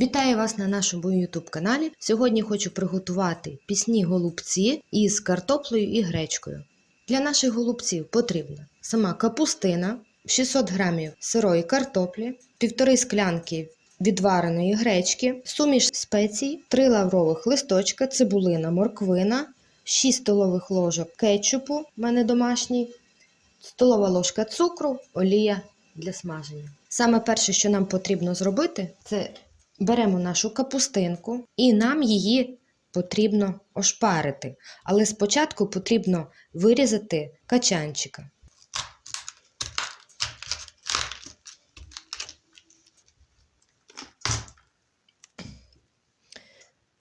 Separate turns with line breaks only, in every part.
Вітаю вас на нашому YouTube каналі. Сьогодні хочу приготувати пісні голубці із картоплею і гречкою. Для наших голубців потрібна сама капустина, 600 грамів сирої картоплі, півтори склянки відвареної гречки, суміш спецій, 3 лаврових листочка, цибулина, морквина, 6 столових ложок кетчупу, мене домашній, столова ложка цукру, олія для смаження. Саме перше, що нам потрібно зробити, це беремо нашу капустинку і нам її потрібно ошпарити. Але спочатку потрібно вирізати качанчика.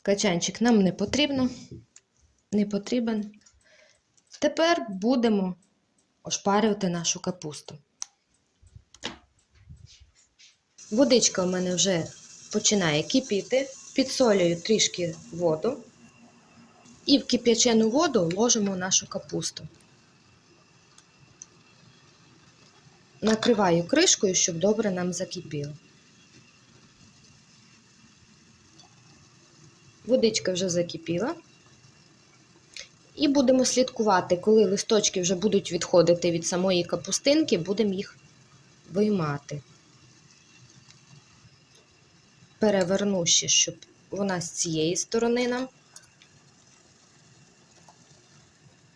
Качанчик нам не потрібно, не потрібен. Тепер будемо ошпарювати нашу капусту. Водичка у мене вже починає кипіти, підсолюю трішки воду і в кип'ячену воду ложимо нашу капусту. Накриваю кришкою, щоб добре нам закипіло. Водичка вже закипіла. І будемо слідкувати, коли листочки вже будуть відходити від самої капустинки, будемо їх виймати. Переверну ще, щоб вона з цієї сторони нам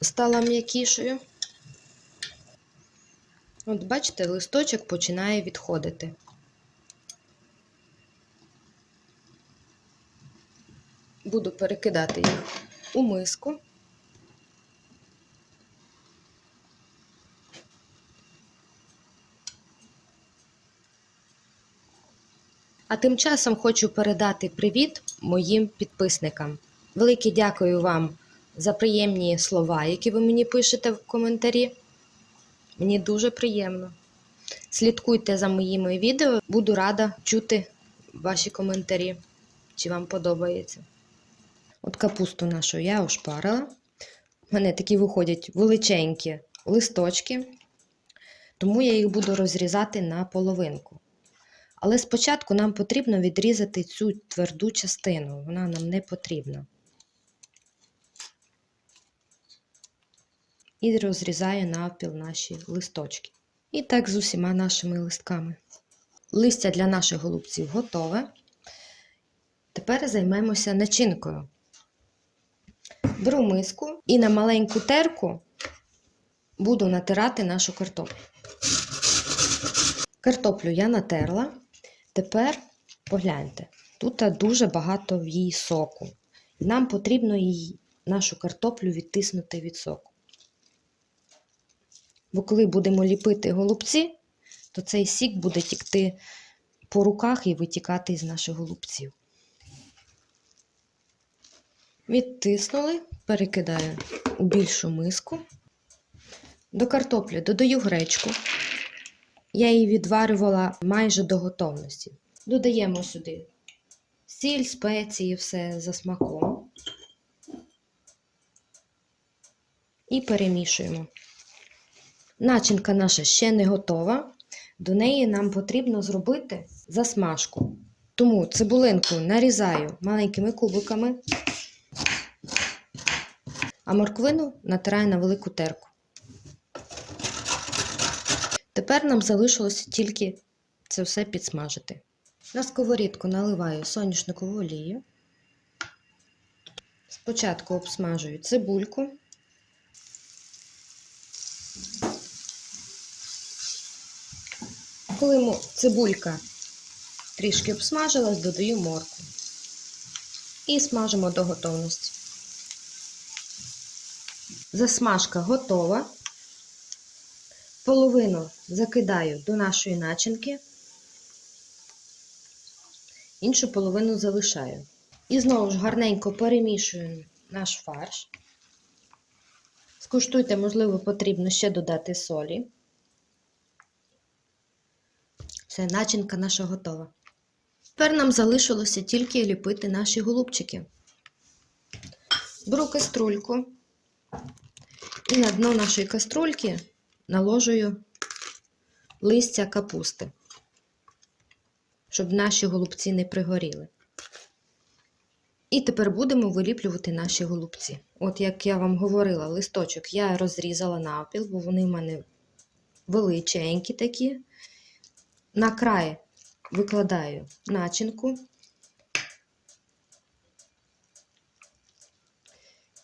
стала м'якішою. От, бачите, листочок починає відходити. Буду перекидати їх у миску. А тим часом хочу передати привіт моїм підписникам. Велике дякую вам за приємні слова, які ви мені пишете в коментарі. Мені дуже приємно. Слідкуйте за моїми відео, буду рада чути ваші коментарі, чи вам подобається. От капусту нашу я ошпарила. У мене такі виходять величенькі листочки, тому я їх буду розрізати на половинку. Але спочатку нам потрібно відрізати цю тверду частину, вона нам не потрібна. І розрізаю навпіл наші листочки. І так з усіма нашими листками. Листя для наших голубців готове. Тепер займемося начинкою. Беру миску і на маленьку терку буду натирати нашу картоплю. Картоплю я натерла. Тепер погляньте, тут дуже багато в її соку. І нам потрібно її, нашу картоплю відтиснути від соку. Бо коли будемо ліпити голубці, то цей сік буде тікти по руках і витікати із наших голубців. Відтиснули, перекидаю у більшу миску. До картоплі додаю гречку. Я її відварювала майже до готовності. Додаємо сюди сіль, спеції, все за смаком. І перемішуємо. Начинка наша ще не готова. До неї нам потрібно зробити засмажку. Тому цибулинку нарізаю маленькими кубиками, а морквину натираю на велику терку. Тепер нам залишилося тільки це все підсмажити. На сковорідку наливаю соняшникову олію. Спочатку обсмажую цибульку. Коли цибулька трішки обсмажилась, додаю моркву. І смажимо до готовності. Засмажка готова. Половину закидаю до нашої начинки, іншу половину залишаю. І знову ж гарненько перемішую наш фарш. Скуштуйте, можливо, потрібно ще додати солі. Все, начинка наша готова. Тепер нам залишилося тільки ліпити наші голубчики. Беру каструльку і на дно нашої каструльки наложую листя капусти. щоб наші голубці не пригоріли. І тепер будемо виліплювати наші голубці. От як я вам говорила, листочок я розрізала навпіл, бо вони в мене величенькі такі. На край викладаю начинку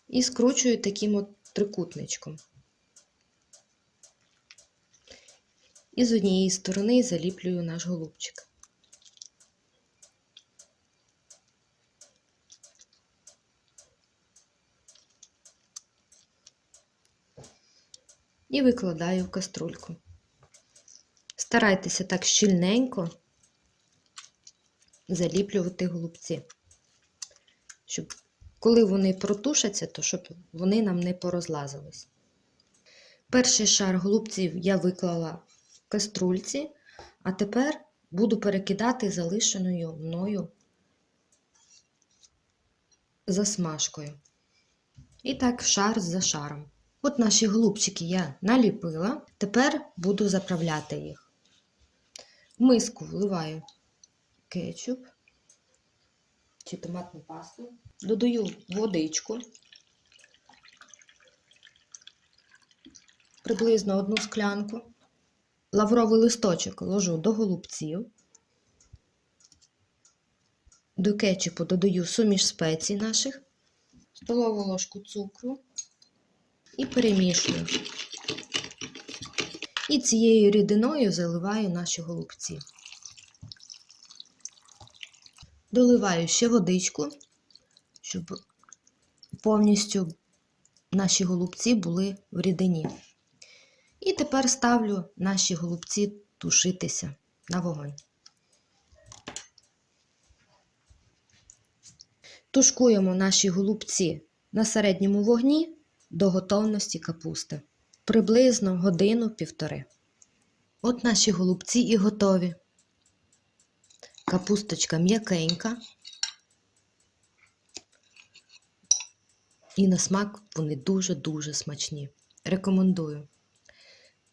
і скручую таким от трикутничком. І з однієї сторони заліплюю наш голубчик. І викладаю в каструльку. Старайтеся так щільненько заліплювати голубці, щоб коли вони протушаться, то щоб вони нам не порозлазились. Перший шар голубців я виклала каструльці, а тепер буду перекидати залишеною мною засмажкою. І так шар за шаром. От наші голубчики я наліпила, тепер буду заправляти їх. В миску вливаю кетчуп чи томатну пасту, додаю водичку, приблизно одну склянку, лавровий листочок ложу до голубців, до кетчупу додаю суміш спецій наших, столову ложку цукру і перемішую. І цією рідиною заливаю наші голубці. Доливаю ще водичку, щоб повністю наші голубці були в рідині. І тепер ставлю наші голубці тушитися на вогонь. Тушкуємо наші голубці на середньому вогні до готовності капусти. Приблизно годину-півтори. От наші голубці і готові. Капусточка м'якенька. І на смак вони дуже-дуже смачні. Рекомендую.